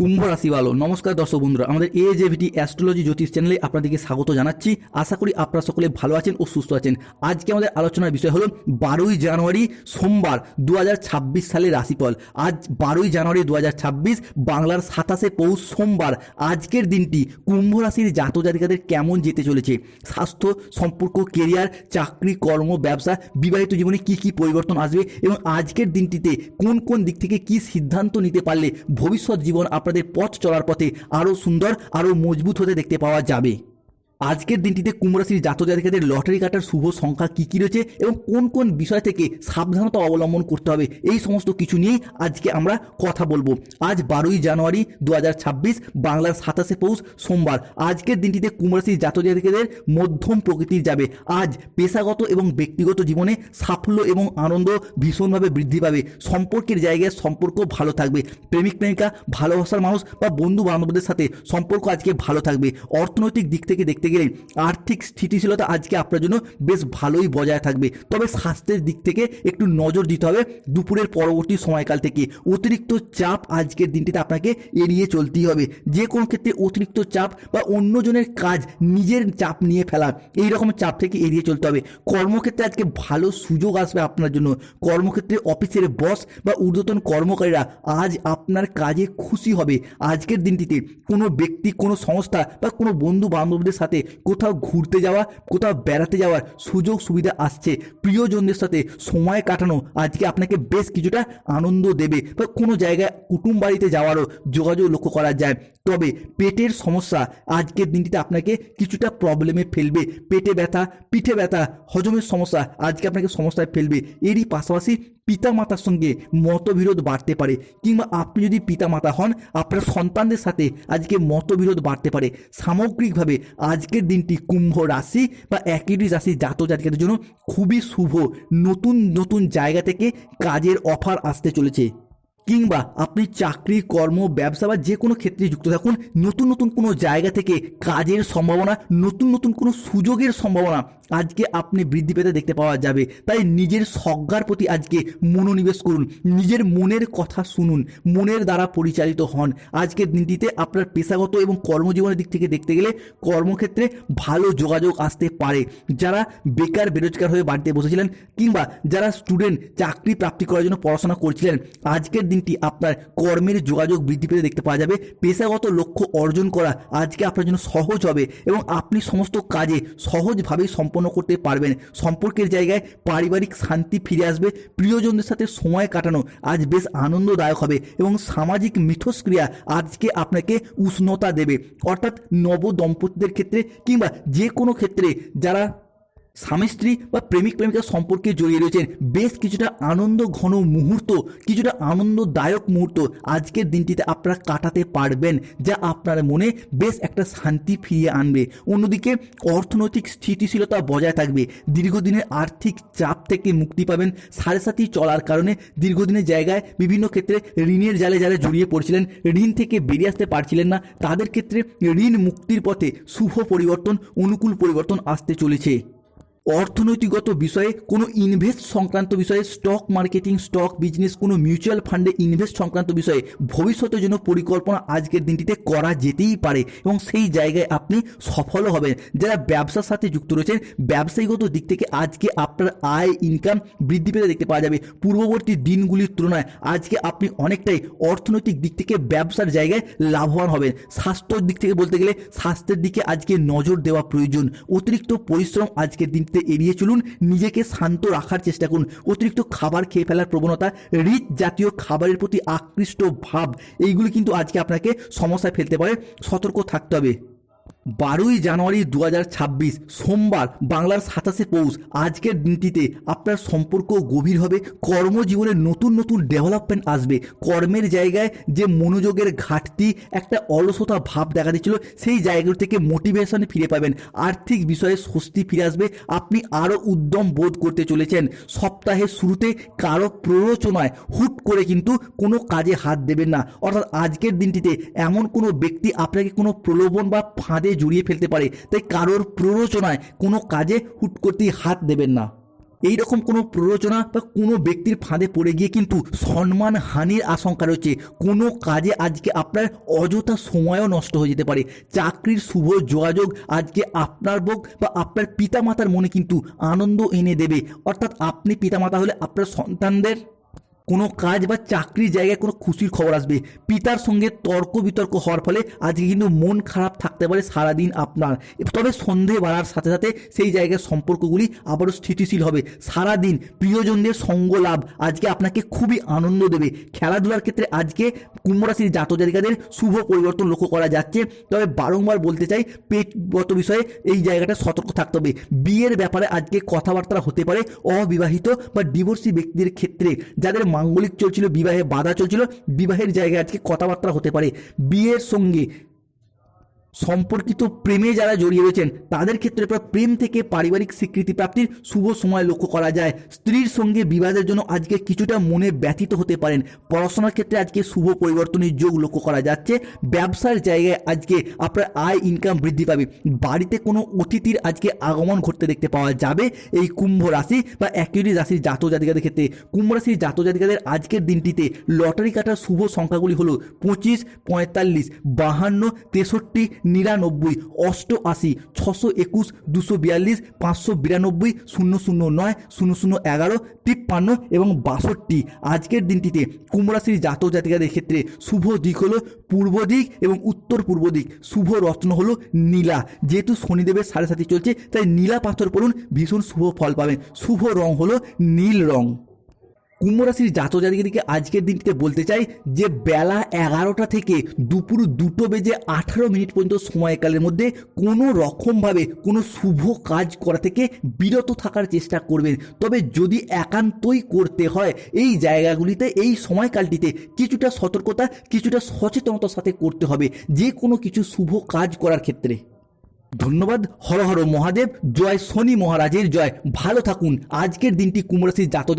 কুম্ভ রাশি ভালো। নমস্কার দর্শক বন্ধুরা, আমাদের এ জেভিটি অ্যাস্ট্রোলজি জ্যোতিষ চ্যানেলে আপনাদেরকে স্বাগত জানাচ্ছি। আশা করি আপনারা সকলে ভালো আছেন ও সুস্থ আছেন। আজকে আমাদের আলোচনার বিষয় হলো বারোই জানুয়ারি, সোমবার দু সালের রাশিফল। আজ বারোই জানুয়ারি দু হাজার ছাব্বিশ, বাংলার সাতাশে পৌষ সোমবার। আজকের দিনটি কুম্ভ রাশির জাতজাতিকাদের কেমন যেতে চলেছে? স্বাস্থ্য সম্পর্ক কেরিয়ার চাকরি, কর্ম, ব্যবসা, বিবাহিত জীবনে কি কি পরিবর্তন আসবে? এবং আজকের দিনটিতে কোন কোন দিক থেকে কি সিদ্ধান্ত নিতে পারলে ভবিষ্যৎ জীবন আপনাদের পথ চলার পথে আরও সুন্দর আরও মজবুত হতে দেখতে পাওয়া যাবে। আজকের দিনটিতে কুম্ভরাশির জাতক জাতিকাদের লটারি কাটার শুভ সংখ্যা কী কী রয়েছে এবং কোন কোন বিষয় থেকে সাবধানতা অবলম্বন করতে হবে, এই সমস্ত কিছু নিয়েই আজকে আমরা কথা বলব। আজ বারোই জানুয়ারি দু হাজার ছাব্বিশ, বাংলার সাতাশে পৌষ সোমবার। আজকের দিনটিতে কুম্ভরাশির জাতক জাতিকাদের মধ্যম প্রকৃতির যাবে। আজ পেশাগত এবং ব্যক্তিগত জীবনে সাফল্য এবং আনন্দ ভীষণভাবে বৃদ্ধি পাবে। সম্পর্কের জায়গায় সম্পর্ক ভালো থাকবে। প্রেমিক, প্রেমিকা, ভালোবাসার মানুষ বা বন্ধু বান্ধবদের সাথে সম্পর্ক আজকে ভালো থাকবে। অর্থনৈতিক দিক থেকে দেখতে গেলে আর্থিক স্থিতিশীলতা আজকে আপনার জন্য বেশ ভালোই বজায় থাকবে। তবে স্বাস্থ্যের দিক থেকে একটু নজর দিতে হবে দুপুরের পরবর্তী সময়কাল থেকে। অতিরিক্ত চাপ আজকের দিনটিতে আপনাকে এড়িয়ে চলতেই হবে। যে কোনো ক্ষেত্রে অতিরিক্ত চাপ বা অন্যজনের কাজ নিজের চাপ নিয়ে ফেলা, এই রকম চাপ থেকে এড়িয়ে চলতে হবে। কর্মক্ষেত্রে আজকে ভালো সুযোগ আসবে আপনার জন্য। কর্মক্ষেত্রে অফিসের বস বা ঊর্ধ্বতন কর্মকারীরা আজ আপনার কাজে খুশি হবে। আজকের দিনটিতে কোনো ব্যক্তি, কোনো সংস্থা বা কোনো বন্ধু বান্ধবদের সাথে কোথাও ঘুরতে যাওয়া, কোথাও বেড়াতে যাওয়ার সুযোগ সুবিধা আসছে। প্রিয়জনদের সাথে সময় কাটানো আজকে আপনাকে বেশ কিছুটা আনন্দ দেবে। বা কোনো জায়গায় কুটুম বাড়িতে যাওয়ারও যোগাযোগ লক্ষ্য করা যায়। তবে পেটের সমস্যা আজকের দিনটিতে আপনাকে কিছুটা প্রবলেমে ফেলবে। পেটে ব্যথা, পিঠে ব্যথা, হজমের সমস্যা আজকে আপনাকে সমস্যায় ফেলবে। এরই পাশাপাশি পিতামাতার সঙ্গে মতবিরোধ বাড়তে পারে। কিংবা আপনি যদি পিতামাতা হন, আপনার সন্তানদের সাথে আজকে মতবিরোধ বাড়তে পারে। সামগ্রিকভাবে আজকের দিনটি কুম্ভ রাশি বা একই রাশি জাতক জাতিকাদের জন্য খুবই শুভ। নতুন নতুন জায়গা থেকে কাজের অফার আসতে চলেছে। কিংবা আপনি চাকরি, কর্ম, ব্যবসা বা যে কোনো ক্ষেত্রে যুক্ত থাকুন, নতুন নতুন কোনো জায়গা থেকে কাজের সম্ভাবনা, নতুন নতুন কোনো সুযোগের সম্ভাবনা আজকে আপনি বৃদ্ধি পেতে দেখতে পাওয়া যাবে। তাই নিজের সজ্ঞার প্রতি আজকে মনোনিবেশ করুন। নিজের মনের কথা শুনুন। মনের দ্বারা পরিচালিত হন। আজকের দিনটিতে আপনার পেশাগত এবং কর্মজীবনের দিক থেকে দেখতে গেলে কর্মক্ষেত্রে ভালো যোগাযোগ আসতে পারে। যারা বেকার, বেরোজগার হয়ে বাড়িতে বসেছিলেন কিংবা যারা স্টুডেন্ট, চাকরি প্রাপ্তি করার জন্য পড়াশোনা করছিলেন, আজকের দিনটি আপনার কর্মের যোগাযোগ বৃদ্ধি পেতে দেখতে পাওয়া যাবে। পেশাগত লক্ষ্য অর্জন করা আজকে আপনার জন্য সহজ হবে এবং আপনি সমস্ত কাজে সহজভাবেই সম্পন্ন করতে পারবেন। সম্পর্কের জায়গায় পারিবারিক শান্তি ফিরে আসবে, প্রিয়জনদের সাথে সময় কাটানো আজ বেশ আনন্দদায়ক হবে এবং সামাজিক মিথস্ক্রিয়া আজকে আপনাকে উষ্ণতা দেবে। অর্থাৎ নব দম্পতিদের ক্ষেত্রে কিংবা যে কোনো ক্ষেত্রে যারা স্বামী স্ত্রী বা প্রেমিক প্রেমিকা সম্পর্কে জড়িয়ে রয়েছেন। বেশ কিছুটা আনন্দ ঘন মুহূর্ত, কিছুটা আনন্দদায়ক মুহূর্ত আজকের দিনটিতে আপনারা কাটাতে পারবেন, যা আপনার মনে বেশ একটা শান্তি ফিরিয়ে আনবে। অন্যদিকে অর্থনৈতিক স্থিতিশীলতা বজায় থাকবে। দীর্ঘদিনের আর্থিক চাপ থেকে মুক্তি পাবেন সাড়ে সাথী চলার কারণে। দীর্ঘদিনের জায়গায় বিভিন্ন ক্ষেত্রে ঋণের জালে যারা জড়িয়ে পড়ছিলেন, ঋণ থেকে বেরিয়ে আসতে পারছিলেন না। তাদের ক্ষেত্রে ঋণ মুক্তির পথে শুভ পরিবর্তন, অনুকূল পরিবর্তন আসতে চলেছে। অর্থনৈতিকগত বিষয়ে কোনো ইনভেস্ট সংক্রান্ত বিষয়ে স্টক মার্কেটিং স্টক বিজনেস কোনো মিউচুয়াল ফান্ডে ইনভেস্ট সংক্রান্ত বিষয়ে ভবিষ্যতের জন্য পরিকল্পনা আজকের দিনটিতে করা যেতেই পারে এবং সেই জায়গায় আপনি সফল হবেন। যারা ব্যবসার সাথে যুক্ত রয়েছেন, ব্যবসায়ীগত দিক থেকে আজকে আপনার আয় ইনকাম বৃদ্ধি পেতে দেখতে পাওয়া যাবে। পূর্ববর্তী দিনগুলির তুলনায় আজকে আপনি অনেকটাই অর্থনৈতিক দিক থেকে ব্যবসার জায়গায় লাভবান হবেন। স্বাস্থ্যর দিক থেকে বলতে গেলে স্বাস্থ্যের দিকে আজকে নজর দেওয়া প্রয়োজন। অতিরিক্ত পরিশ্রম আজকের দিনটিতে এড়িয়ে চলুন, নিজেকে শান্ত রাখার চেষ্টা করুন। অতিরিক্ত খাবার খেয়ে ফেলার প্রবণতা, রিচ জাতীয় খাবারের প্রতি আকৃষ্ট ভাব, এইগুলি কিন্তু আজকে আপনাকে সমস্যায় ফেলতে পারে। সতর্ক থাকতে হবে। বারোই জানুয়ারি দু হাজার ছাব্বিশ সোমবার বাংলার সাতাশে পৌষ, আজকের দিনটিতে আপনার সম্পর্ক গভীর হবে, কর্মজীবনে নতুন নতুন ডেভেলপমেন্ট আসবে। কর্মের জায়গায় যে মনোযোগের ঘাটতি, একটা অলসতা ভাব দেখা দিচ্ছিল, সেই জায়গাগুলো থেকে মোটিভেশন ফিরে পাবেন। আর্থিক বিষয়ে স্বস্তি ফিরে আসবে, আপনি আরও উদ্যম বোধ করতে চলেছেন। সপ্তাহের শুরুতে কারও প্ররোচনায় হুট করে কিন্তু কোনো কাজে হাত দেবেন না। অর্থাৎ আজকের দিনটিতে এমন কোনো ব্যক্তি আপনাকে কোনো প্রলোভন বা ফাঁদে জড়িয়ে ফেলতে পারে, তাই কারোর প্ররোচনায় কোনো কাজে হুট করতেই হাত দেবেন না। এই রকম কোনো প্ররোচনা বা কোনো ব্যক্তির ফাঁদে পড়ে গিয়ে কিন্তু সম্মান হানির আশঙ্কা রয়েছে। কোনো কাজে আজকে আপনার অযথা সময়ও নষ্ট হয়ে যেতে পারে। চাকরির শুভ যোগাযোগ আজকে আপনার বোক বা আপনার পিতামাতার মনে কিন্তু আনন্দ এনে দেবে। অর্থাৎ আপনি পিতামাতা হলে আপনার সন্তানদের কোনো কাজ বা চাকরির জায়গায় কোনো খুশির খবর আসবে। পিতার সঙ্গে তর্ক বিতর্ক হওয়ার ফলে আজকে কিন্তু মন খারাপ থাকতে পারে সারাদিন আপনার। তবে সন্ধে বাড়ার সাথে সাথে সেই জায়গার সম্পর্কগুলি আবারও স্থিতিশীল হবে। সারাদিন প্রিয়জনদের সঙ্গ লাভ আজকে আপনাকে খুবই আনন্দ দেবে। খেলাধুলার ক্ষেত্রে আজকে কুম্ভ রাশির জাতজাতিকাদের শুভ পরিবর্তন লক্ষ্য করা যাচ্ছে। তবে বারংবার বলতে চাই, পেটগত বিষয়ে এই জায়গাটা সতর্ক থাকতে হবে। বিয়ের ব্যাপারে আজকে কথাবার্তা হতে পারে অবিবাহিত বা ডিভোর্সি ব্যক্তিদের ক্ষেত্রে। যাদের মাঙ্গলিক চলছিল বিবাহে বাধা চলছিল বিবাহের জায়গায় আজকে কথাবার্তা হতে পারে। বিয়ের সঙ্গে সম্পর্কিত প্রেমে যারা জড়িয়ে রয়েছেন, তাদের ক্ষেত্রে প্রায় প্রেম থেকে পারিবারিক স্বীকৃতি প্রাপ্তির শুভ সময় লক্ষ্য করা যায়। স্ত্রীর সঙ্গে বিবাদের জন্য আজকে কিছুটা মনে ব্যথিত হতে পারেন। পড়াশোনার ক্ষেত্রে আজকে শুভ পরিবর্তনের যোগ লক্ষ্য করা যাচ্ছে। ব্যবসার জায়গায় আজকে আপনার আয় ইনকাম বৃদ্ধি পাবে। বাড়িতে কোনো অতিথির আজকে আগমন ঘটতে দেখতে পাওয়া যাবে। এই কুম্ভ রাশি বা একই রাশির জাত জাতিকাদের ক্ষেত্রে, কুম্ভ রাশির জাত জাতিকাদের আজকের দিনটিতে লটারি কাটার শুভ সংখ্যাগুলি হলো পঁচিশ, পঁয়তাল্লিশ, বাহান্ন, তেষট্টি নিরানব্বই, অষ্টআশি, ছশো একুশ, দুশো বিয়াল্লিশ, পাঁচশো বিরানব্বই, শূন্য শূন্য নয়, শূন্য শূন্য এগারো, তিপ্পান্ন এবং বাষট্টি। আজকের দিনটিতে কুম্ভ রাশির জাতক জাতিকাদের ক্ষেত্রে শুভ দিক হলো পূর্ব দিক এবং উত্তর পূর্ব দিক। শুভ রত্ন হলো নীলা। যেহেতু শনিদেবের সাড়ে সাথে চলছে, তাই নীলা পাথর পড়ুন ভীষণ শুভ ফল পাবেন। শুভ রং হলো নীল রং। কুম্ভ রাশির জাতজাতিকে আজকের দিনটিতে বলতে চাই যে বেলা এগারোটা থেকে দুপুর দুটো বেজে আঠারো মিনিট পর্যন্ত সময়কালের মধ্যে কোনো রকমভাবে কোনো শুভ কাজ করা থেকে বিরত থাকার চেষ্টা করবেন। তবে যদি একান্তই করতে হয়, এই জায়গাগুলিতে, এই সময়কালটিতে কিছুটা সতর্কতা, কিছুটা সচেতনতার সাথে করতে হবে, যে কোনো কিছু শুভ কাজ করার ক্ষেত্রে। ধন্যবাদ, হর হর মহাদেব, জয় শনি মহারাজের জয়। ভালো থাকুন, আজকের দিনটি কুম্ভ রাশির জাতক